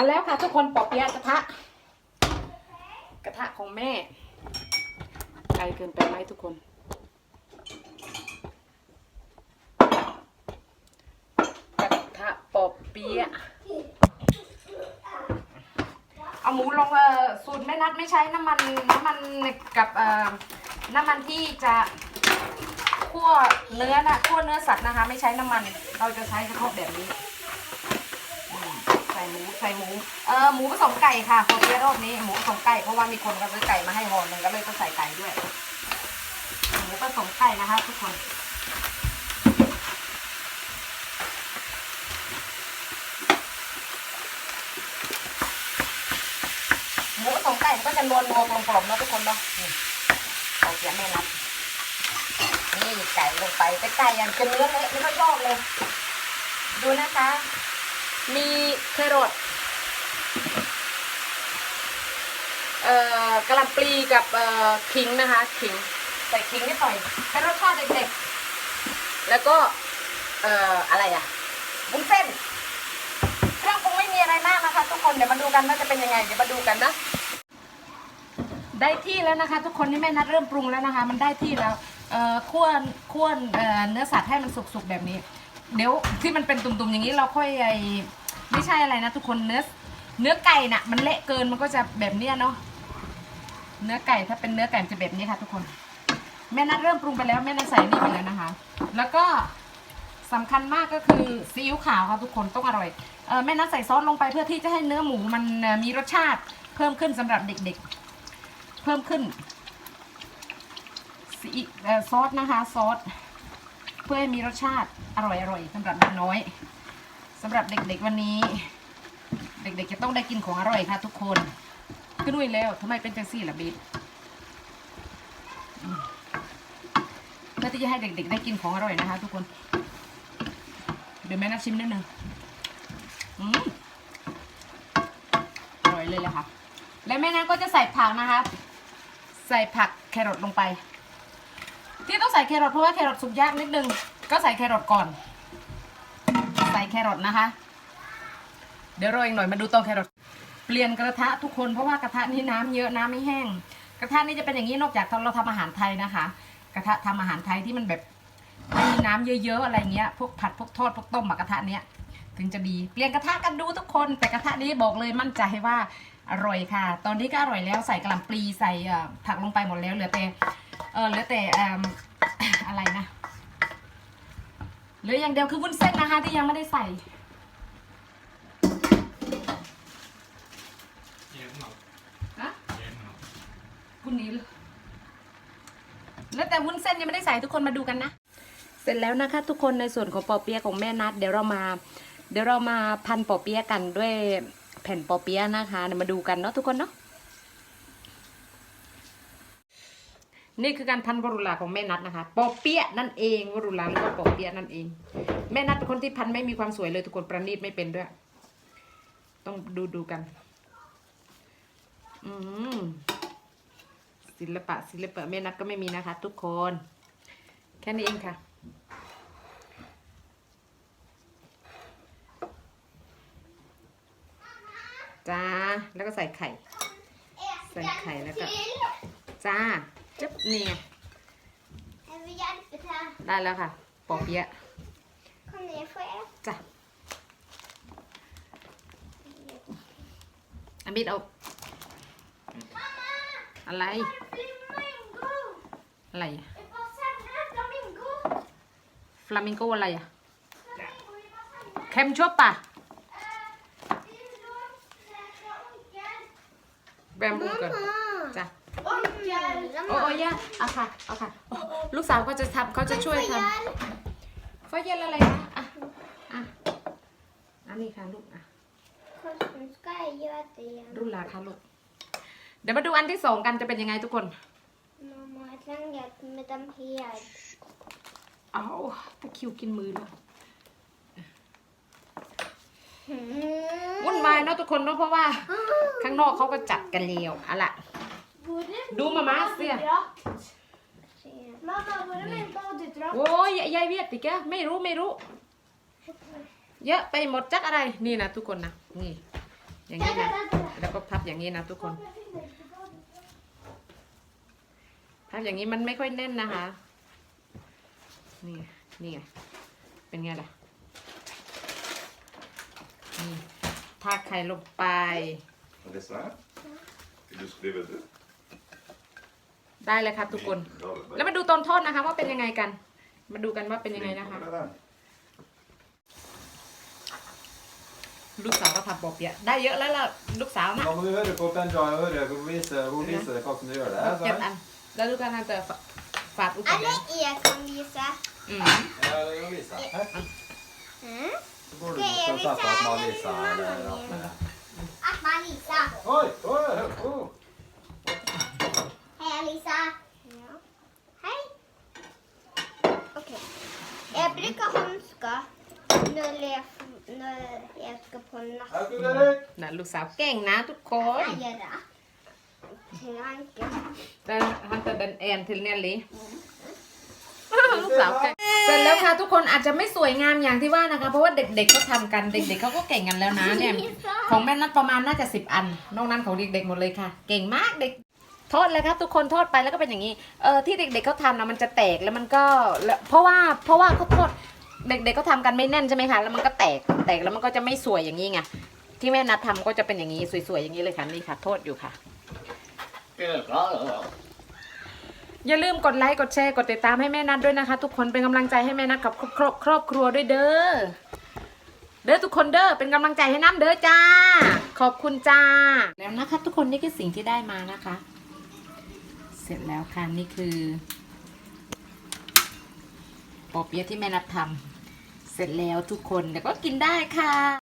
มาแล้วค่ะ ทุกคนปอเปี๊ยะกระทะ กระทะของแม่ไกลเกินไปไหมทุกคน กระทะปอเปี๊ยะเอาหมูลงเออสูตรแม่นัดไม่ใช้น้ำมันน้ำมันกับเอ่อน้ำมันที่จะคั่วเนื้อนะคั่วเนื้อสัตว์นะคะ ไม่ใช้น้ำมัน เราจะใช้เฉพาะแบบนี้ มใส่หมูใส่หมูเออหมูผสมไก่ค่ะพอเปียรอบนี้หมูผสมไก่เพราะว่ามีคนก็ซื้อไก่มาให้ห่อหนึ่งก็เลยต้องใส่ไก่ด้วยหมูผสมไก่นะคะ ทุกคนหมูผสมไก่ก็จะนวลนวลกลมกลมๆนะทุกคนเนาะนี่เอาเสียแม่นัดนี่ไก่ลงไปแต่ไก่ยังจะเนื้อเละไม่ค่อยชอบเลยดูนะคะ มีแครอทเอ่อกระหล่ำปลีกับเอ่อขิงนะคะขิงใส่ขิงนิดหน่อยให้รสชาติเด็กๆแล้วก็เอ่ออะไรอะบุ้นเส้นเครื่องปรุงไม่มีอะไรมากนะคะ ทุกคนเดี๋ยวมาดูกันว่าจะเป็นยังไงเดี๋ยวมาดูกันนะได้ที่แล้วนะคะ ทุกคนนี่แม่นัดเริ่มปรุงแล้วนะคะ มันได้ที่แล้วเอ่อคั่วคั่วเอ่อเนื้อสัตว์ให้มันสุกๆแบบนี้ เดี๋ยวที่มันเป็นตุ่มๆอย่างนี้เราค่อยไอ ไม่ใช่อะไรนะทุกคนเนื้อเนื้อไก่น่ะ มันเละเกินมันก็จะแบบเนี้ยเนาะเนื้อไก่ถ้าเป็นเนื้อไก่มันจะแบบนี้ค่ะ ทุกคน แม่นัดเริ่มปรุงไปแล้วแม่นัดใส่นี่ไปแล้วนะคะ แล้วก็สำคัญมากก็คือซีอิ๊วขาวค่ะทุกคนต้องอร่อยเออแม่นัดใส่ซอสลงไปเพื่อที่จะให้เนื้อหมูมันมีรสชาติเพิ่มขึ้นสำหรับเด็กๆ เพิ่มขึ้นซีอิ๊วซอสนะคะซอสเพื่อให้มีรสชาติอร่อยอร่อยสำหรับเด็กน้อยำหรับเด็กๆวันนี้ เด็กๆจะต้องได้กินของอร่อยค่ะ ทุกคนขึ้นด้วยแล้วทำไมเป็นจังซี่ล่ะบีอืมเพื่อที่จะให้เด็กๆได้กินของอร่อยนะคะ ทุกคน เดี๋ยวแม่นัดชิมนิดนึงอืมอร่อยเลยแหละค่ะ และแม่นัดก็จะใส่ผักนะคะ ใส่ผักแครอทลงไป ที่ต้องใส่แครอทเพราะว่าแครอทสุกยากนิดนึง ก็ใส่แครอทก่อน ใส่แครอทนะคะ เดี๋ยวรออีกหน่อยมาดูตอนแครอทเปลี่ยนกระทะทุกคนเพราะว่ากระทะนี้น้ำเยอะน้ำไม่แห้ง กระทะนี้จะเป็นอย่างนี้นอกจากเราทำอาหารไทยนะคะ กระทะทำอาหารไทยที่มันแบบไม่มีน้ำเยอะๆอะไรเงี้ยพวกผัดพวกทอดพวกต้มกระทะเนี้ยถึงจะดีเปลี่ยนกระทะกันดูทุกคน แต่กระทะนี้บอกเลยมั่นใจว่าอร่อยค่ะ ตอนนี้ก็อร่อยแล้วใส่กระหล่ำปลีใส่ผักลงไปหมดแล้วเหลือแต่เออเหลือแต่เอิ่มอะไรนะ ลืออย่างเดียวคือวุ้นเส้นนะคะ ที่ยังไม่ได้ใส่ฮะคุณนี้แล้วแต่วุ้นเส้นยังไม่ได้ใส่ทุกคนมาดูกันนะ เสร็จแล้วนะคะ ทุกคนในส่วนของปอเปี๊ยะของแม่นัด เดี๋ยวเรามา เดี๋ยวเรามาพันปอเปี๊ยะกันด้วยแผ่นปอเปี๊ยะนะคะเดี๋ยวมาดูกันเนาะทุกคนเนาะ นี่คือการพันวรุลาของแม่นัดนะคะปอเปี๊ยะนั่นเองวรุลาหรือว่าปอเปี๊ยะนั่นเอง แม่นัดเป็นคนที่พันไม่มีความสวยเลยทุกคนประณีตไม่เป็นด้วย ต้องดูดูกัน อืมศิลปะศิลปะแม่นัดก็ไม่มีนะคะ ทุกคน แค่นี้เองค่ะจ้าแล้วก็ใส่ไข่ ใส่ไข่แล้วก็จ้า จึ๊บเนี่ย Jag vill hjälpa till. ได้แล้วค่ะ ปอเปี๊ยะ Kom ner får jag. จ้ะอามิดเอาอะไร Flamingo! อะไร Det var sämre flamingo! ฟลามิงโกอะไรอะ Flamingo, det var sämre. เค็มชอบปะ Eh, det låg säkra onkel. แบมบูก่อนจ้ะ Onkel! โอ้โอ้ยะเอาค่ะเอาค่ะโอ้ลูกสาวก็จะทำเขาจะช่วยทำไฟเย็นอะไรนะอะอะอันนี้ค่ะลูกอะ Kosten ska jag göra det igen. รุ่นราคาลูก เดี๋ยวมาดูอันที่สองกันจะเป็นยังไงทุกคน Mamma, jag slänger med dem här. เอาตะคริวกินมือลูกวุ่นวายเนาะทุกคนเนาะเพราะว่า ข้างนอกเขาก็จัดกันเร็วอะล่ะ Du, mamma, se. Mamma, var är min badedrakt? โอ้ยยายเวียดติแกไม่รู้ไม่รู้ เยอะไปหมดจักอะไรนี่นะทุกคนนะนี่อย่างนี้นะแล้วก็พับอย่างนี้นะทุกคน พับอย่างนี้มันไม่ค่อยแน่นนะคะนี่ไงนี่ไงเป็นไงล่ะนี่ทาไข่ลงไป Och det är så här. Vill du skriva ut? ได้เลยค่ะทุกคน แล้วมาดูตอนทอดนะคะ ว่าเป็นยังไงกัน มาดูกันว่าเป็นยังไงนะคะ ลูกสาวก็ทำปอบเปียะได้เยอะแล้วล่ะลูกสาวนะ Da må du høre på Benja og høre hun viser, hun viser deg hvordan du gjør det. เจ็ด Sant? อัน แล้วลูกกันจะฝาดอุปกรณ์ Eller jeg kan vise. อืม Ja, det kan vise. Her. Mm. Så går du Skal og jeg sette at man vise viser mamma eller min? at- At meg, Lisa. Oi, oi, oi. Hei, Lisa. Ja. Hei. Ok. Jeg bruker hansker når jeg, når jeg skal på natt. Her skal dere. นะลูกสาวเก่งนะทุกคน Jeg gjør det. Trenger ikke. แต่ฮันจะเดินแอนทิลเนลลี่ลูกสาวเก่งเสร็จแล้วค่ะทุกคนอาจจะไม่สวยงามอย่างที่ว่านะคะ เพราะว่าเด็กๆเขาทำกันเด็กๆเขาก็เก่งกันแล้วนะเนี่ยของแม่นัดประมาณน่าจะสิบอัน นอกนั้นของเด็กๆหมดเลยค่ะ เก่งมากเด็ก ทอดเลยครับทุกคนทอดไปแล้วก็เป็นอย่างนี้เออที่เด็กๆเขาทำนะมันจะแตกแล้วมันก็แล้วเพราะว่าเพราะว่าเขาทอดเด็กๆเขาทำกันไม่แน่นใช่ไหมคะแล้วมันก็แตกแตกแล้วมันก็จะไม่สวยอย่างนี้ไงที่แม่นัดทำก็จะเป็นอย่างนี้สวยๆอย่างนี้เลยค่ะนี่ค่ะโทษอยู่ค่ะ อย่าลืมกดไลค์กดแชร์กดติดตามให้แม่นัดด้วยนะคะ ทุกคนเป็นกำลังใจให้แม่นัดกับครอบครอบครอบครัวด้วยเด้อเด้อทุกคนเด้อเป็นกำลังใจให้น้ำเด้อจ้า ขอบคุณจ้าแล้วนะคะ ทุกคนนี่คือสิ่งที่ได้มานะคะ สร็จแล้วค่ะนี่คือปอเปี๊ยะที่แม่นัดทำเสร็จแล้วทุกคนเดี๋ยวก็กินได้ค่ะ